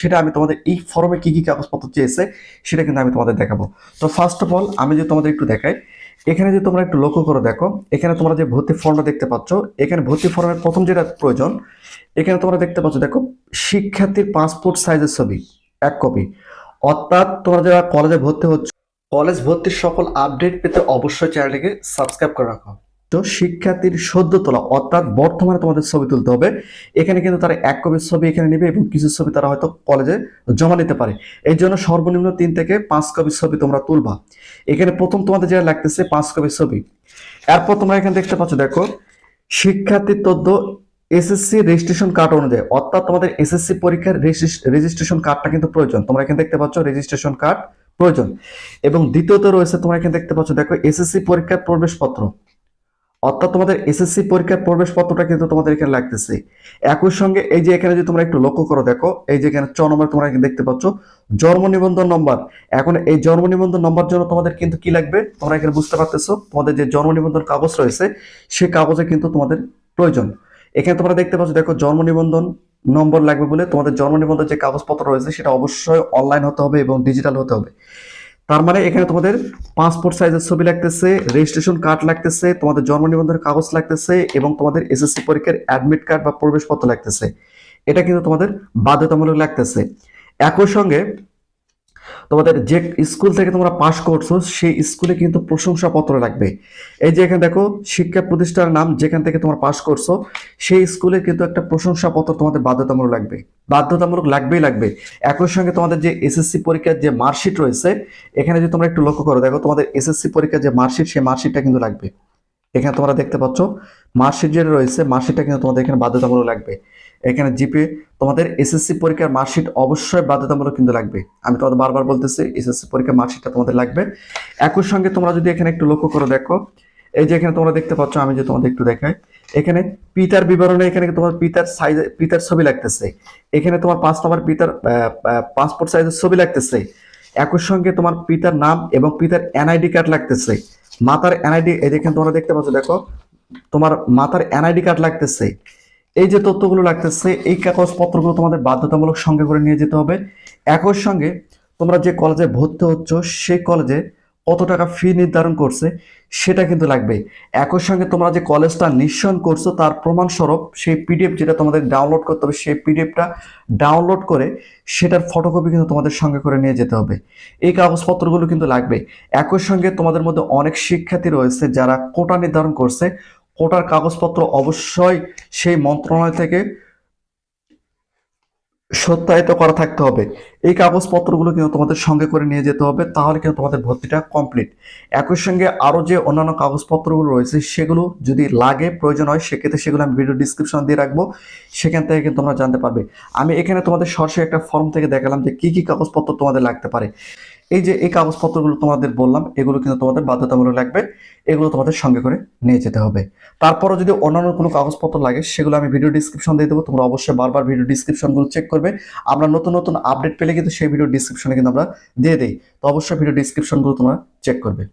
সেটা আমি তোমাদের এই ফর্মে কি কি কাগজপত্র চেয়েছে, সেটা কিন্তু আমি তোমাদের দেখাবো। তো ফার্স্ট অফ অল আমি যদি তোমাদের একটু দেখাই, এখানে যদি তোমরা একটু লক্ষ্য করে দেখো, এখানে তোমরা যে ভর্তি ফর্মটা দেখতে পাচ্ছ, এখানে ভর্তি ফর্মের প্রথম যেটা প্রয়োজন, এখানে তোমরা দেখতে পাচ্ছ, দেখো, শিক্ষার্থীর পাসপোর্ট সাইজের ছবি, এক কপি অর্থাৎ তোমরা যারা কলেজে ভর্তি হচ্ছ কলেজ ভর্তির সকল আপডেট পেতে অবশ্যই চ্যানেলটিকে সাবস্ক্রাইব করে রাখো। তো শিক্ষার্থীর সদ্য তোলা, অর্থাৎ বর্তমানে তোমাদের ছবি তুলতে হবে। এখানে কিন্তু তারা এক কপির ছবি এখানে নেবে এবং কিছু ছবি তারা হয়তো কলেজে জমা নিতে পারে। এই জন্য সর্বনিম্ন তিন থেকে পাঁচ কপির ছবি তোমরা তুলবা। এখানে প্রথম তোমাদের যেটা লাগতেছে, পাঁচ কপির ছবি। এরপর তোমরা এখানে দেখতে পাচ্ছ, দেখো, শিক্ষার্থীর তথ্য এসএসসি রেজিস্ট্রেশন কার্ড অনুযায়ী, অর্থাৎ তোমাদের এসএসসি পরীক্ষার রেজিস্ট্রেশন কার্ডটা কিন্তু প্রয়োজন। তোমরা এখানে দেখতে পাচ্ছ রেজিস্ট্রেশন কার্ড প্রয়োজন। এবং দ্বিতীয়ত রয়েছে, তোমরা এখানে দেখতে পাচ্ছ, দেখো, এসএসসি পরীক্ষার প্রবেশপত্র। অর্থাৎ তোমাদের এসএসসি পরীক্ষার প্রবেশপত্রটা কিন্তু তোমাদের এখানে লাগতেছে। একই সঙ্গে এই যে এখানে যদি তোমরা একটু লক্ষ্য করো, দেখো, এই যে এখানে চ নম্বর তোমরা দেখতে পাচ্ছ, জন্ম নিবন্ধন নম্বর। এখন এই জন্ম নিবন্ধন নম্বর জন্য তোমাদের কিন্তু কি লাগবে? তোমরা এখানে বুঝতে পারতেছো, তোমাদের যে জন্ম নিবন্ধন কাগজ রয়েছে, সে কাগজে কিন্তু তোমাদের প্রয়োজন। এখানে তোমরা দেখতে পাচ্ছ, দেখো, জন্ম নিবন্ধন নম্বর লাগবে বলে তোমাদের জন্ম নিবন্ধন যে কাগজপত্র রয়েছে, সেটা অবশ্যই অনলাইন হতে হবে এবং ডিজিটাল হতে হবে। তার মানে এখানে তোমাদের পাসপোর্ট সাইজের ছবি লাগতেছে রেজিস্ট্রেশন কার্ড লাগতেছে, তোমাদের জন্ম নিবন্ধনের কাগজ লাগতেছে এবং তোমাদের এসএসসি পরীক্ষার অ্যাডমিট কার্ড বা প্রবেশপত্র লাগতেছে। এটা কিন্তু তোমাদের বাধ্যতামূলক লাগতেছে। একই সঙ্গে তোমাদের যে স্কুল থেকে তোমরা পাশ করছ, সেই স্কুলে কিন্তু প্রশংসাপত্র লাগবে। এই যে এখানে দেখো, শিক্ষা প্রতিষ্ঠানের নাম যেখান থেকে তোমরা পাশ করছ, সেই স্কুলে কিন্তু একটা প্রশংসাপত্র তোমাদের বাধ্যতামূলক লাগবে। বাধ্যতামূলক লাগবেই লাগবে। একই সঙ্গে তোমাদের যে এসএসসি পরীক্ষার যে মার্কশিট রয়েছে, এখানে যদি তোমরা একটু লক্ষ্য করো, দেখো তোমাদের এসএসসি পরীক্ষার যে মার্কশিট সেই মার্কশিটটা কিন্তু লাগবে। এখানে তোমরা দেখতে পাচ্ছ, মার্কশিট যেটা রয়েছে, মার্কশিটটা কিন্তু তোমাদের এখানে বাধ্যতামূলক লাগবে। এখানে জিপে তোমাদের এসএসসি পরীক্ষার মার্কশিট অবশ্যই বাধ্যতামূলক কিন্তু লাগবে। আমি তোমাদের বারবার বলতেছি এসএসসি পরীক্ষার মার্কশিটটা তোমাদের লাগবে। একই সঙ্গে তোমরা যদি এখানে একটু লক্ষ্য করে দেখো, এই যে এখানে তোমরা দেখতে পাচ্ছ, আমি যে তোমাদের একটু দেখাই, এখানে পিতার বিবরণে এখানে তোমার পিতার সাইজ পিতার ছবি লাগতেছে। এখানে তোমার পাঁচ নম্বর পিতার পাসপোর্ট সাইজের ছবি লাগতেছে। একই সঙ্গে তোমার পিতার নাম এবং পিতার এনআইডি কার্ড লাগতেছে। মাতার এনআইডি, এই দেখেন তোমরা দেখতে পাচ্ছ, দেখো, তোমার মাতার এনআইডি কার্ড লাগতেছে। এই যে তথ্যগুলো লাগতেছে, এই কাগজপত্রগুলো তোমাদের বাধ্যতামূলক সঙ্গে করে নিয়ে যেতে হবে। একই সঙ্গে তোমরা যে কলেজে ভর্তি হচ্ছ, সেই কলেজে কত টাকা ফি নির্ধারণ করছে, সেটা কিন্তু লাগবে। একই সঙ্গে তোমরা যে কলেজটা নিঃসরণ করছ, তার প্রমাণস্বরূপ সেই পিডিএফ যেটা তোমাদের ডাউনলোড করতে হবে, সেই পিডিএফটা ডাউনলোড করে সেটার ফটোকপি কিন্তু তোমাদের সঙ্গে করে নিয়ে যেতে হবে। এই কাগজপত্রগুলো কিন্তু লাগবে। একই সঙ্গে তোমাদের মধ্যে অনেক শিক্ষার্থী রয়েছে যারা কোটা নির্ধারণ করছে। কোটার কাগজপত্র অবশ্যই সেই মন্ত্রণালয় থেকে সত্যায়িত করা থাকতে হবে। এই কাগজপত্রগুলো কিন্তু তোমাদের সঙ্গে করে নিয়ে যেতে হবে, তাহলে কিন্তু তোমাদের ভর্তিটা কমপ্লিট একই সঙ্গে আরও যে অন্যান্য কাগজপত্রগুলো রয়েছে, সেগুলো যদি লাগে, প্রয়োজন হয়, সেক্ষেত্রে সেগুলো আমি ভিডিও ডিসক্রিপশন দিয়ে রাখব। সেখান থেকে কিন্তু তোমরা জানতে পারবে। আমি এখানে তোমাদের সরাসরি একটা ফর্ম থেকে দেখালাম যে কী কী কাগজপত্র তোমাদের লাগতে পারে। এই যে এই কাগজপত্রগুলো তোমাদের বললাম, এগুলো কিন্তু তোমাদের বাধ্যতামূলক লাগবে, এগুলো তোমাদের সঙ্গে করে নিয়ে যেতে হবে। তারপরও যদি অন্যান্য কোনো কাগজপত্র লাগে, সেগুলো আমি ভিডিও ডিসক্রিপশন দিয়ে দেবো, তোমরা অবশ্যই বারবার ভিডিও ডিসক্রিপশনগুলো চেক করবে। আমরা নতুন নতুন আপডেট পেলে কিন্তু সেই ভিডিও ডিসক্রিপশনে কিন্তু আমরা দিয়ে দিই। তো অবশ্যই ভিডিও ডিসক্রিপশনগুলো তোমরা চেক করবে।